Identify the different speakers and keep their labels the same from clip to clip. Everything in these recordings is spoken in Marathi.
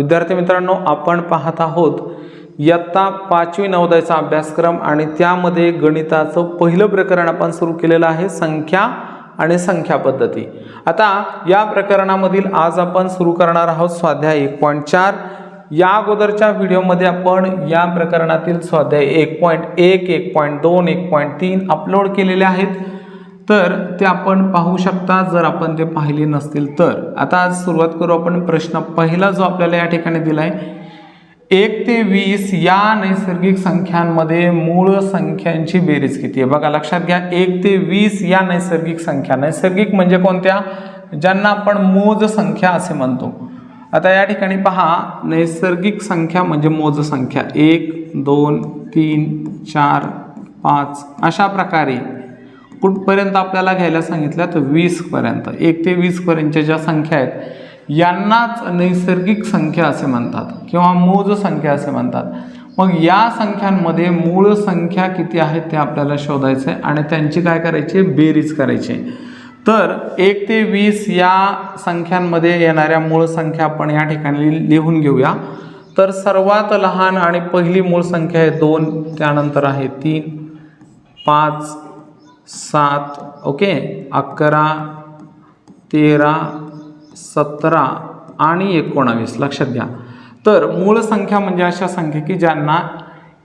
Speaker 1: विद्यार्थी मित्रांनो आपण पाहत आहोत इयत्ता पाचवी नवोदयचा अभ्यासक्रम आणि त्यामध्ये गणिताचं पहिलं प्रकरण आपण सुरू केलेलं आहे संख्या आणि संख्या पद्धती. आता या प्रकरणामधील आज आपण सुरू करणार आहोत स्वाध्याय एक पॉईंट चार. या अगोदरच्या व्हिडिओमध्ये आपण या प्रकरणातील स्वाध्याय एक पॉईंट एक एक पॉईंट दोन एक पॉईंट तीन अपलोड केलेले आहेत. तर ते आपण पाहू शकता जर आपण ते पाहिले नसतील तर. आता आज सुरुवात करू आपण प्रश्न पहिला जो आपल्याला या ठिकाणी दिला आहे एक ते वीस या नैसर्गिक संख्यांमध्ये मूळ संख्यांची बेरीज किती आहे? बघा लक्षात घ्या एक ते वीस या नैसर्गिक संख्या. नैसर्गिक म्हणजे कोणत्या? ज्यांना आपण मोज संख्या असे म्हणतो. आता या ठिकाणी पहा नैसर्गिक संख्या म्हणजे मोज संख्या. एक दोन तीन चार पाच अशा प्रकारे कुठपर्यंत आपल्याला घ्यायला सांगितल्या तर वीसपर्यंत. एक ते वीसपर्यंतच्या ज्या संख्या आहेत यांनाच नैसर्गिक संख्या असे म्हणतात किंवा मूळ संख्या असे म्हणतात. मग या संख्यांमध्ये मूळ संख्या किती आहेत ते आपल्याला शोधायचं आहे आणि त्यांची काय करायची? बेरीज करायची. तर एक ते वीस या संख्यांमध्ये येणाऱ्या मूळ संख्या आपण या ठिकाणी लिहून घेऊया. तर सर्वात लहान आणि पहिली मूळ संख्या आहे दोन त्यानंतर आहे तीन पाच सात ओके? अकरा तेरा सतरा आणि एकोणावीस. लक्षात घ्या. तर मूळ संख्या म्हणजे अशा संख्या की ज्यांना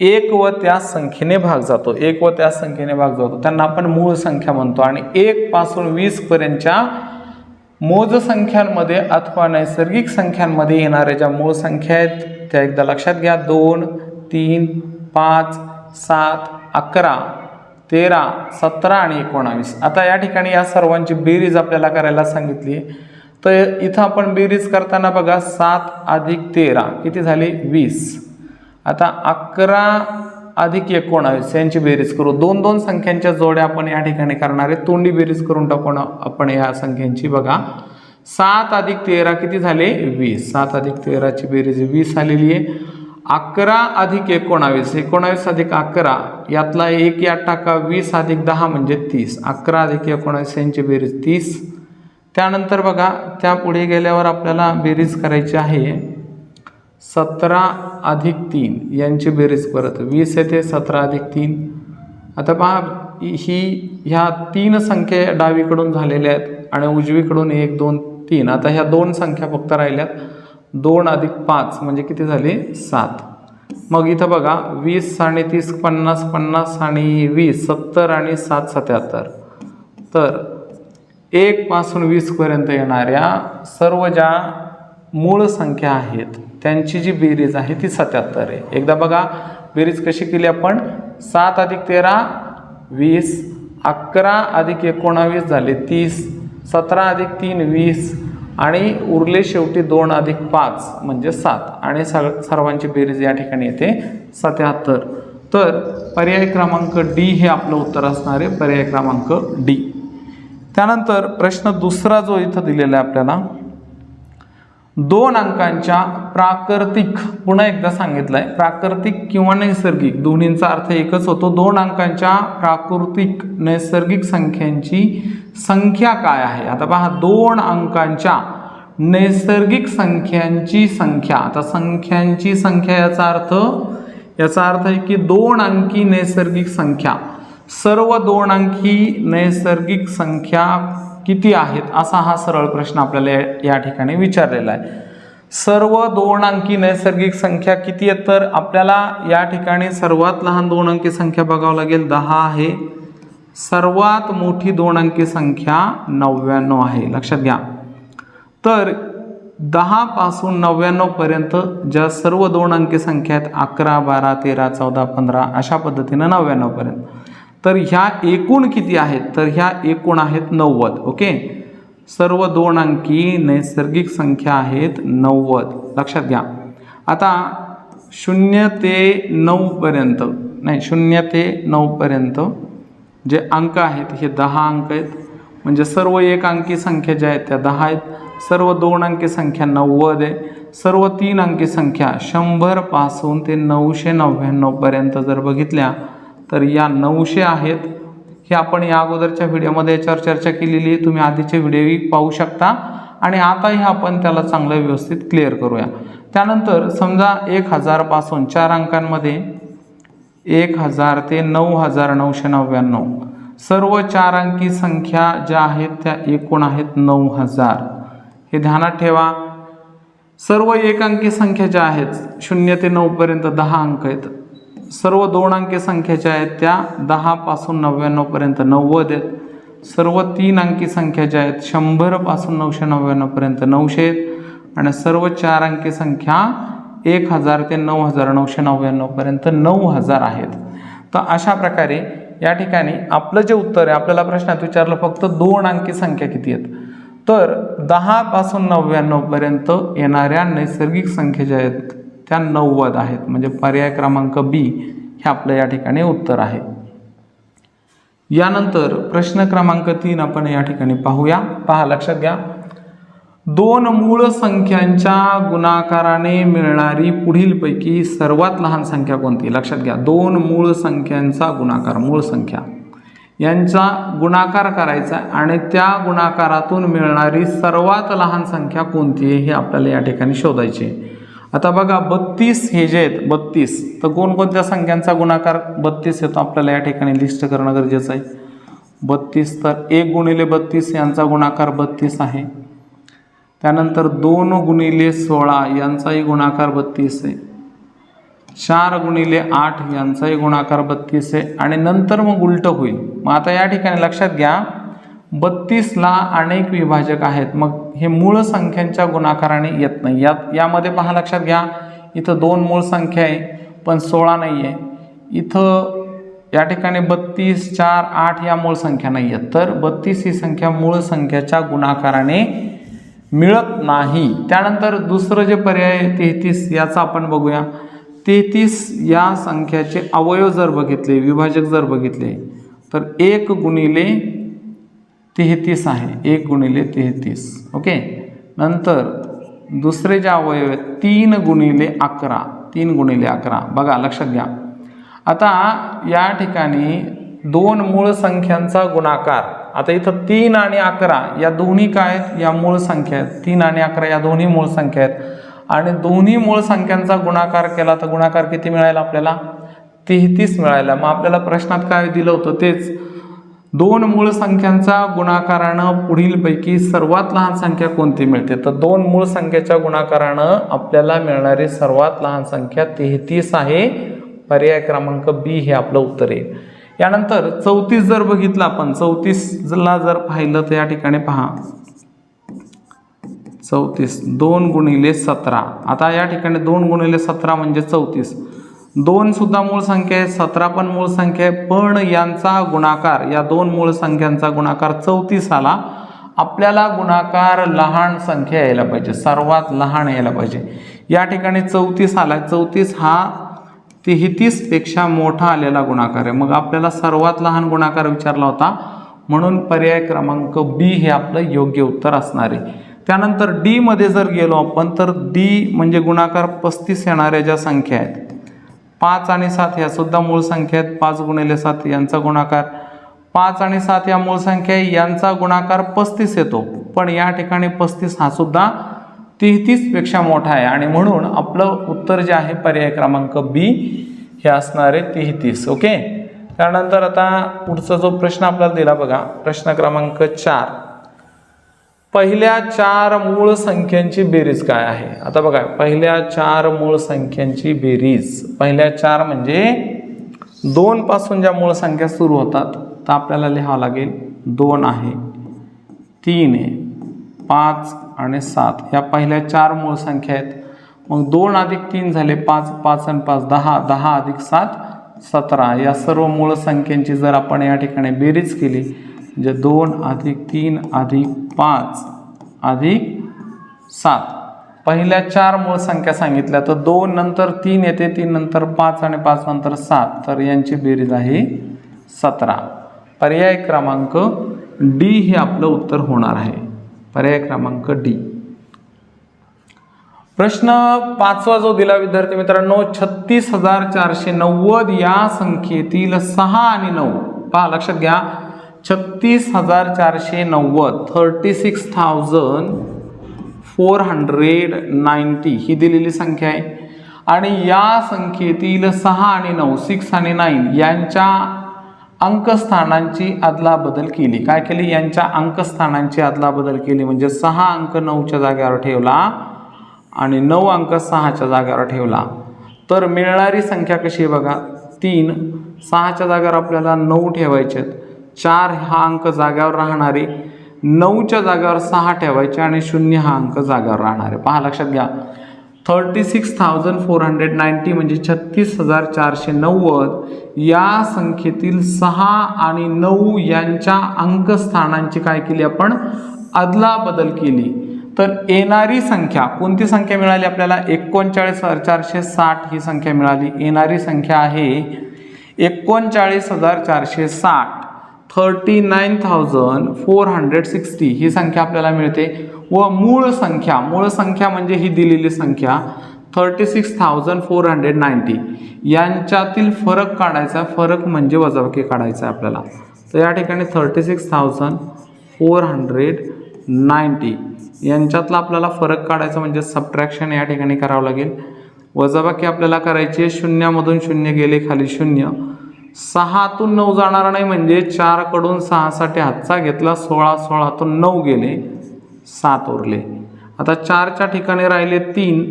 Speaker 1: एक व त्या संख्येने भाग जातो. एक व त्या संख्येने भाग जातो. त्यांना आपण मूळ संख्या म्हणतो. आणि एक पासून वीस पर्यंतच्या मोज संख्यांमध्ये अथवा नैसर्गिक संख्यांमध्ये येणाऱ्या ज्या मूळ संख्या आहेत त्या एकदा लक्षात घ्या. दोन तीन पाच सात अकरा. तेरा सतरा आणि एकोणावीस. आता या ठिकाणी या सर्वांची बेरीज आपल्याला करायला सांगितली. तर इथं आपण बेरीज करताना बघा सात अधिक तेरा किती झाली? वीस. आता अकरा अधिक एकोणावीस यांची बेरीज करू. दोन दोन संख्यांच्या जोड्या आपण या ठिकाणी करणार आहे. तोंडी बेरीज करून टाकून आपण या संख्यांची बघा. सात अधिक तेरा किती झाले? वीस. सात अधिक तेराची बेरीज वीस आलेली आहे. अकरा अधिक एकोणावीस एकोणावीस अधिक अकरा यातला एक या टाका वीस अधिक दहा म्हणजे तीस. अकरा अधिक एकोणावीस यांची बेरीज तीस. त्यानंतर बघा त्या पुढे गेल्यावर आपल्याला बेरीज करायची आहे सतरा अधिक तीन यांची बेरीज परत. वीस येते सतरा अधिक तीन. आता पहा ही ह्या तीन संख्या डावीकडून झालेल्या आहेत आणि उजवीकडून एक दोन तीन. आता ह्या दोन संख्या फक्त राहिल्यात. दोन अधिक पाच म्हणजे किती झाले? सात. मग इथं बघा वीस आणि तीस पन्नास पन्नास आणि वीस सत्तर आणि सात सत्याहत्तर. तर एकपासून वीसपर्यंत येणाऱ्या सर्व ज्या मूळ संख्या आहेत त्यांची जी बेरीज आहे ती सत्याहत्तर आहे. एकदा बघा बेरीज कशी केली आपण? सात अधिक तेरा वीस. अकरा अधिक एकोणावीस झाले तीस. सतरा अधिक तीन वीस. आणि उरले शेवटी दोन अधिक पाच म्हणजे सात. आणि सग सर्वांची बेरीज या ठिकाणी येते सत्याहत्तर. तर पर्याय क्रमांक डी हे आपलं उत्तर असणार आहे पर्याय क्रमांक डी. त्यानंतर प्रश्न दुसरा जो इथं दिलेला आहे आपल्याला दोन अंकांच्या प्राकृतिक पुन्हा एकदा सांगितलंय प्राकृतिक किंवा नैसर्गिक दोन्हींचा अर्थ एकच होतो. दोन अंकांच्या प्राकृतिक नैसर्गिक संख्यांची संख्या काय आहे? आता पहा दोन अंकांच्या नैसर्गिक संख्यांची संख्या. आता संख्यांची संख्या याचा अर्थ याचा अर्थ आहे की दोन अंकी नैसर्गिक संख्या. सर्व दोन अंकी नैसर्गिक संख्या किती आहेत? असा हा सरळ प्रश्न आपल्याला या- या ठिकाणी विचारलेला आहे. सर्व दोन अंकी नैसर्गिक संख्या किती आहेत तर आपल्याला या ठिकाणी सर्वात लहान दोन अंकी संख्या बघावं लागेल. दहा आहे. सर्वात मोठी दोन अंकी संख्या नव्याण्णव आहे. लक्षात घ्या. तर दहापासून नव्याण्णवपर्यंत ज्या सर्व दोन अंकी संख्या आहेत अकरा बारा तेरा चौदा पंधरा अशा पद्धतीनं नव्याण्णवपर्यंत तर ह्या एकूण किती आहेत? तर ह्या एकूण आहेत नव्वद. ओके? सर्व दोन अंकी नैसर्गिक संख्या आहेत नव्वद. लक्षात घ्या. आता शून्य ते नऊपर्यंत नाही शून्य ते नऊपर्यंत जे अंक आहेत हे दहा अंक आहेत. म्हणजे सर्व एक अंकी संख्या ज्या आहेत त्या दहा आहेत. सर्व दोन अंकी संख्या नव्वद आहे. सर्व तीन अंकी संख्या शंभरपासून ते नऊशे नव्याण्णवपर्यंत जर बघितल्या तर या नऊशे आहेत. हे आपण या अगोदरच्या व्हिडिओमध्ये याच्यावर चर्चा केलेली आहे. तुम्ही आधीचे व्हिडिओही पाहू शकता. आणि आताही आपण त्याला चांगलं व्यवस्थित क्लिअर करूया. त्यानंतर समजा एक हजारपासून चार अंकांमध्ये एक हजार ते नऊ हजार नऊशे नव्याण्णव. सर्व चार अंकी संख्या ज्या आहेत त्या एकूण आहेत नऊ हजार. हे ध्यानात ठेवा. सर्व एक अंकी संख्या ज्या आहेत शून्य ते नऊपर्यंत दहा अंक आहेत. सर्व दोन अंकी संख्या ज्या आहेत त्या दहापासून नव्याण्णवपर्यंत नव्वद आहेत. सर्व तीन अंकी संख्या ज्या आहेत शंभरपासून नऊशे नव्याण्णवपर्यंत नऊशे आहेत. आणि सर्व चार अंकी संख्या एक हजार ते नऊ हजार नऊशे नव्याण्णवपर्यंत नऊ हजार आहेत. तर अशा प्रकारे या ठिकाणी आपलं जे उत्तर आहे आपल्याला प्रश्नात विचारलं फक्त दोन अंकी संख्या किती आहेत. तर दहापासून नव्याण्णवपर्यंत येणाऱ्या नैसर्गिक संख्या ज्या आहेत त्या नव्वद आहेत. म्हणजे पर्याय क्रमांक बी हे आपलं या ठिकाणी उत्तर आहे. यानंतर प्रश्न क्रमांक तीन आपण या ठिकाणी पाहूया. पहा लक्षात घ्या. दोन मूळ संख्यांच्या गुणाकाराने मिळणारी पुढीलपैकी सर्वात लहान संख्या कोणती? लक्षात घ्या. दोन मूळ संख्यांचा गुणाकार मूळ संख्या. यांचा गुणाकार करायचा आणि त्या गुणाकारातून मिळणारी सर्वात लहान संख्या कोणती आहे हे आपल्याला या ठिकाणी शोधायची आहे. आता बघा बत्तीस हे जे आहेत बत्तीस तर कोणकोणत्या संख्यांचा गुणाकार बत्तीस येतो आपल्याला या ठिकाणी लिस्ट करणं गरजेचं आहे. बत्तीस तर एक गुणिले बत्तीस यांचा गुणाकार बत्तीस आहे. त्यानंतर दोन गुणिले सोळा यांचाही गुणाकार बत्तीस आहे. चार गुणिले आठ यांचाही गुणाकार बत्तीस आहे. आणि नंतर मग उलटं होईल. मग आता या ठिकाणी लक्षात घ्या बत्तीसला अनेक विभाजक आहेत. मग हे मूळ संख्यांच्या गुणाकाराने येत नाही. यात यामध्ये पहा लक्षात घ्या. इथं दोन मूळ संख्या आहे पण सोळा नाही आहे इथं या ठिकाणी बत्तीस चार आठ या मूळ संख्या नाही आहेत. तर बत्तीस ही संख्या मूळ संख्याच्या गुणाकाराने मिळत नाही. त्यानंतर दुसरं जे पर्याय आहे तेहतीस याचा आपण बघूया. तेहतीस या संख्याचे अवयव जर बघितले विभाजक जर बघितले तर एक गुणिले तेहतीस आहे. एक गुणिले तेहतीस. ओके? नंतर दुसरे जे अवयव आहेत तीन गुणिले अकरा. तीन गुणिले अकरा. बघा लक्षात घ्या. आता या ठिकाणी दोन मूळ संख्यांचा गुणाकार. आता इथं तीन आणि अकरा या दोन्ही काय आहेत? या मूळ संख्या आहेत. तीन आणि अकरा या दोन्ही मूळ संख्या आहेत. आणि दोन्ही मूळ संख्यांचा गुणाकार केला तर गुणाकार किती मिळायला आपल्याला? तेहतीस मिळायला. मग आपल्याला प्रश्नात काय दिलं होतं? तेच. दोन मूळ संख्यांचा गुणाकारानं पुढीलपैकी सर्वात लहान संख्या कोणती मिळते? तर दोन मूळ संख्येच्या गुणाकारानं आपल्याला मिळणारी सर्वात लहान संख्या तेहतीस आहे. पर्याय क्रमांक बी हे आपलं उत्तर आहे. यानंतर चौतीस जर बघितलं आपण चौतीसला जर पाहिलं तर या ठिकाणी पहा. चौतीस दोन गुणिले सतरा. आता या ठिकाणी दोन गुणिले सतरा म्हणजे चौतीस. दोन सुद्धा मूळ संख्या आहे सतरा पण मूळ संख्या आहे पण यांचा गुणाकार या दोन मूळ संख्यांचा गुणाकार चौतीस आला. आपल्याला गुणाकार लहान संख्या यायला पाहिजे सर्वात लहान यायला पाहिजे. या ठिकाणी चौतीस आला चौतीस हा तेहतीसपेक्षा मोठा आलेला गुणाकार आहे. मग आपल्याला सर्वात लहान गुणाकार विचारला होता म्हणून पर्याय क्रमांक बी हे आपलं योग्य उत्तर असणार आहे. त्यानंतर डीमध्ये जर गेलो आपण तर डी म्हणजे गुणाकार पस्तीस येणाऱ्या ज्या संख्या आहेत पाच आणि सात ह्या सुद्धा मूळ संख्या आहेत पाच गुणिले सात यांचा गुणाकार. पाच आणि सात या मूळ संख्या यांचा गुणाकार पस्तीस येतो. पण या ठिकाणी पस्तीस हा सुद्धा तेहतीसपेक्षा मोठा आहे. आणि म्हणून आपलं उत्तर जे आहे पर्याय क्रमांक बी हे असणार आहे तेहतीस. ओके? त्यानंतर आता पुढचा जो प्रश्न आपल्याला दिला बघा. प्रश्न क्रमांक चार. पहिल्या चार मूळ संख्यांची बेरीज काय आहे? आता बघा पहिल्या चार मूळ संख्यांची बेरीज. पहिल्या चार म्हणजे दोन पासून ज्या मूळ संख्या सुरू होतात तर आपल्याला लिहावं लागेल दोन आहे तीन आहे पाच आणि सात. या पहिल्या चार मूळ संख्या आहेत. मग दोन अधिक तीन झाले पाच पाच आणि पाच दहा दहा अधिक सात सतरा. या सर्व मूळ संख्यांची जर आपण या ठिकाणी बेरीज केली म्हणजे दोन अधिक तीन अधिक पाच अधिक सात. पहिल्या चार मूळ संख्या सांगितल्या तर दोन नंतर तीन येते तीन नंतर पाच आणि पाच नंतर सात. तर यांची बेरीज आहे सतरा. पर्याय क्रमांक डी हे आपलं उत्तर होणार आहे. पर्याय क्रमांक डी. प्रश्न पाचवा जो दिला विद्यार्थी मित्रांनो छत्तीस हजार चारशे नव्वद या संख्येतील सहा आणि नऊ. पहा लक्षात घ्या. छत्तीस हजार चारशे नव्वद thirty six thousand four hundred ninety ही दिलेली संख्या आहे. आणि या संख्येतील सहा आणि नऊ सिक्स आणि नाईन यांच्या अंकस्थानांची अदलाबदल केली. काय केली? यांच्या अंकस्थानांची अदलाबदल केली. म्हणजे सहा अंक नऊच्या जागेवर ठेवला आणि नऊ अंक सहाच्या जागेवर ठेवला. तर मिळणारी संख्या कशी आहे बघा? तीन. सहाच्या जागेवर आपल्याला नऊ ठेवायचे आहेत. चार हा अंक जाग्यावर राहणारे नऊच्या जागेवर सहा ठेवायचे आणि शून्य हा अंक जागेवर राहणारे. पहा लक्षात घ्या. Thirty six thousand four hundred ninety म्हणजे छत्तीस हजार चारशे नव्वद. या संख्येतील सहा आणि नऊ यांच्या अंकस्थानांची काय केली आपण? अदलाबदल केली. तर येणारी संख्या कोणती संख्या मिळाली आपल्याला? एकोणचाळीस हजार चारशे साठ ही संख्या मिळाली. येणारी संख्या आहे एकोणचाळीस हजार चारशे साठ. Thirty nine thousand four hundred sixty ही संख्या आपल्याला मिळते. व मूळ संख्या मूळ संख्या म्हणजे ही दिलेली संख्या thirty six thousand four hundred ninety. यांच्यातील फरक काढायचा फरक म्हणजे वजाबाकी काढायचा आहे आपल्याला. तर या ठिकाणी thirty six thousand four hundred ninety. यांच्यातला आपल्याला फरक काढायचा म्हणजे सबट्रॅक्शन या ठिकाणी करावं लागेल. वजाबाकी आपल्याला करायची आहे शून्यामधून शून्य गेले खाली शून्य. सहातून नऊ जाणार नाही म्हणजे चारकडून सहासाठी हातचा घेतला सोळा सोळातून नऊ गेले सात उरले. आता चारच्या ठिकाणी राहिले तीन.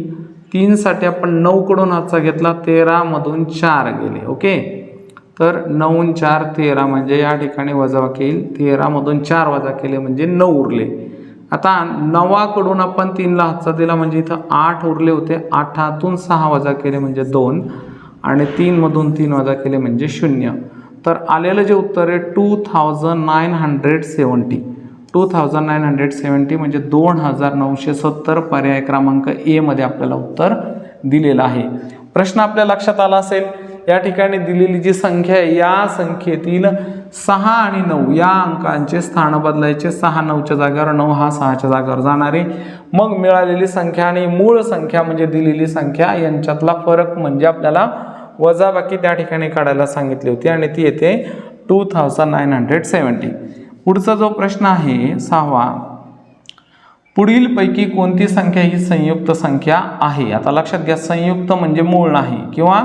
Speaker 1: तीनसाठी आपण नऊकडून हातचा घेतला तेरामधून चार गेले ओके? तर नऊन चार तेरा म्हणजे या ठिकाणी वजाबाकी येईल तेरामधून चार वजा केले म्हणजे नऊ उरले. आता नवाकडून आपण तीनला हातचा दिला म्हणजे इथं आठ उरले होते आठातून सहा वजा केले म्हणजे दोन. आणि तीनमधून तीन वजा केले म्हणजे शून्य. तर आलेलं जे उत्तर आहे two thousand nine hundred seventy two thousand nine hundred seventy म्हणजे दोन हजार नऊशे सत्तर पर्याय क्रमांक एमध्ये आपल्याला उत्तर दिलेलं आहे. प्रश्न आपल्या लक्षात आला असेल या ठिकाणी दिलेली जी संख्या आहे या संख्येतील सहा आणि नऊ या अंकांचे स्थान बदलायचे. सहा नऊच्या जागेवर नऊ हा सहाच्या जागेवर जाणारे मग मिळालेली संख्या आणि मूळ संख्या म्हणजे दिलेली संख्या यांच्यातला फरक म्हणजे आपल्याला वजाबाकी त्या ठिकाणी काढायला सांगितली होती आणि ती येते two thousand nine hundred seventy पुढचा जो प्रश्न आहे सहावा. पुढीलपैकी कोणती संख्या ही संयुक्त संख्या आहे? आता लक्षात घ्या संयुक्त म्हणजे मूळ नाही किंवा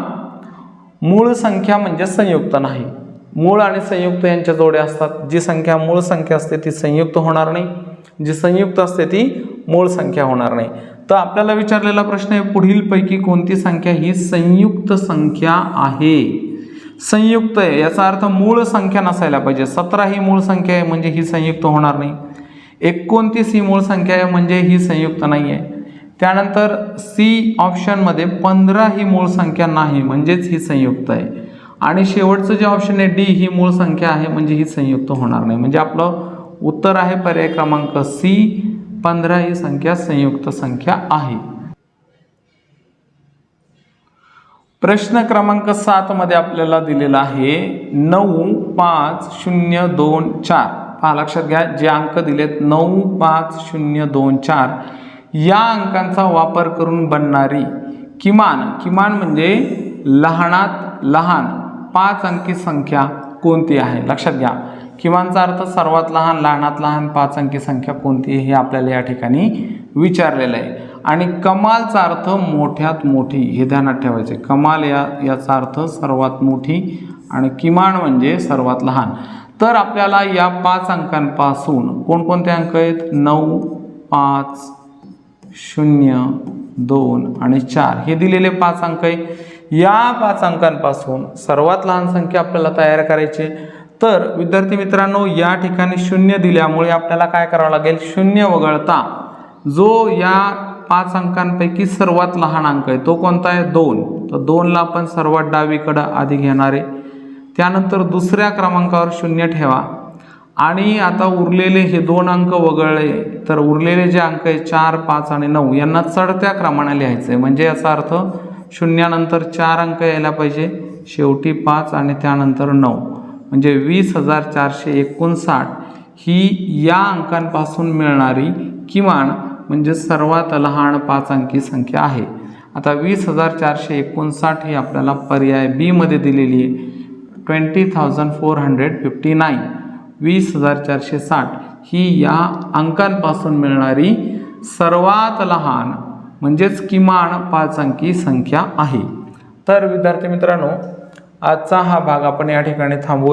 Speaker 1: मूळ संख्या म्हणजे संयुक्त नाही. मूळ आणि संयुक्त यांच्या जोड्या असतात. जी संख्या मूळ संख्या असते ती संयुक्त होणार नाही. जी संयुक्त असते ती मूळ संख्या होणार नाही. तर आपल्याला विचारलेला प्रश्न आहे पुढीलपैकी कोणती संख्या ही संयुक्त संख्या आहे? संयुक्त आहे याचा अर्थ मूळ संख्या नसायला पाहिजे. सतरा ही मूळ संख्या आहे म्हणजे ही संयुक्त होणार नाही. एकोणतीस ही मूळ संख्या आहे म्हणजे ही संयुक्त नाही आहे. त्यानंतर सी ऑप्शनमध्ये पंधरा ही मूळ संख्या नाही म्हणजेच ही संयुक्त आहे. आणि शेवटचं जे ऑप्शन आहे डी ही मूळ संख्या आहे म्हणजे ही संयुक्त होणार नाही. म्हणजे आपलं उत्तर आहे पर्याय क्रमांक सी पंधरा ही संख्या संयुक्त संख्या आहे. प्रश्न क्रमांक सात मध्ये आपल्याला दिलेला आहे नऊ पाच शून्य दोन चार. हा लक्षात घ्या जे अंक दिलेत नऊ पाच शून्य दोन चार या अंकांचा वापर करून बनणारी किमान किमान म्हणजे लहानात लहान पाच अंकी संख्या कोणती आहे? लक्षात घ्या. किमानचा अर्थ सर्वात लहान लहानात लहान पाच अंकी संख्या कोणती आहे हे आपल्याला या ठिकाणी विचारलेलं आहे. आणि कमालचा अर्थ मोठ्यात मोठी हे ध्यानात ठेवायचे कमाल या याचा अर्थ सर्वात मोठी आणि किमान म्हणजे सर्वात लहान. तर आपल्याला या पाच अंकांपासून कोणकोणते अंक आहेत? नऊ पाच शून्य दोन आणि चार. हे दिलेले पाच अंक आहे. या पाच अंकांपासून सर्वात लहान संख्या आपल्याला तयार करायची आहे. तर विद्यार्थी मित्रांनो या ठिकाणी शून्य दिल्यामुळे आपल्याला काय करावं लागेल? शून्य वगळता. जो या पाच अंकांपैकी सर्वात लहान अंक आहे तो कोणता आहे? दोन. तर दोनला आपण सर्वात डावीकडं आधी घेणार आहे. त्यानंतर दुसऱ्या क्रमांकावर शून्य ठेवा. आणि आता उरलेले हे दोन अंक वगळले तर उरलेले जे अंक आहे चार पाच आणि नऊ यांना चढत्या क्रमाने लिहायचं आहे म्हणजे याचा अर्थ शून्यानंतर चार अंक यायला पाहिजे शेवटी पाच आणि त्यानंतर नऊ. म्हणजे वीस हजार चारशे एकोणसाठ ही या अंकांपासून मिळणारी किमान म्हणजे सर्वात लहान पाच अंकी संख्या आहे. आता वीस हजार चारशे एकोणसाठ ही आपल्याला पर्याय बीमध्ये दिलेली आहे. Twenty thousand four hundred fifty nine. वीस हजार चारशे साठ ही या अंकांपासून मिळणारी सर्वात लहान म्हणजेच किमान पाच अंकी संख्या आहे. तर विद्यार्थी मित्रांनो आजचा हा भाग आपण या ठिकाणी थांबूया